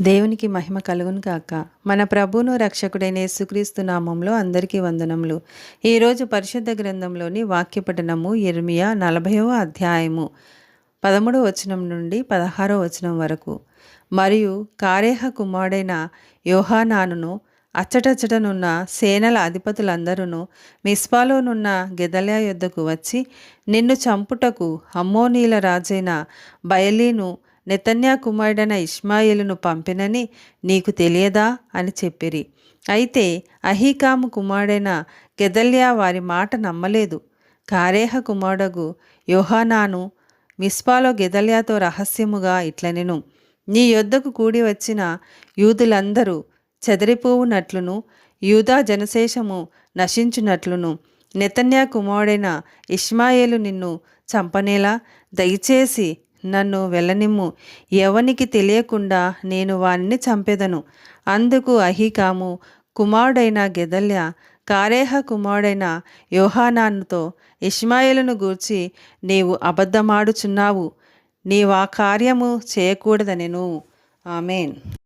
దేవునికి మహిమ కలుగును కాక మన ప్రభును రక్షకుడైన యేసుక్రీస్తు నామంలో అందరికీ వందనములు. ఈరోజు పరిశుద్ధ గ్రంథంలోని వాక్యపఠనము ఇర్మియా నలభైవ అధ్యాయము పదమూడవ వచనం నుండి పదహారో వచనం వరకు. మరియు కారేహ కుమారుడైన యోహానానును అచ్చటచ్చటనున్న సేనల అధిపతులందరూ మిస్పాలోనున్న గెదల్యా యుద్ధకు వచ్చి నిన్ను చంపుటకు అమ్మోనీల రాజైన బయలీను నెతన్యా కుమారుడైన ఇష్మాయిలును పంపినని నీకు తెలియదా? అని చెప్పిరి. అయితే అహీకాము కుమారుడైన గెదల్యా వారి మాట నమ్మలేదు. కారేహ కుమారుడగు యోహానాను మిస్పాలో గెదల్యాతో రహస్యముగా ఇట్లనెను. నీ యొద్దకు కూడి వచ్చిన యూదులందరూ చెదరిపోవునట్లును యూదా జనశేషము నశించునట్లును. నెతన్యా కుమారుడైన ఇష్మాయేలు నిన్ను చంపనేలా దయచేసి నన్ను వెళ్ళనిమ్ము. ఎవనికి తెలియకుండా నేను వానిని చంపెదను. అందుకు అహికాము కుమారుడైన గెదల్య కారేహ కుమారుడైన యోహానాన్నుతో ఇష్మాయిలను గూర్చి నీవు అబద్ధమాడుచున్నావు. నీవా కార్యము చేయకూడదనెను. ఆమెన్.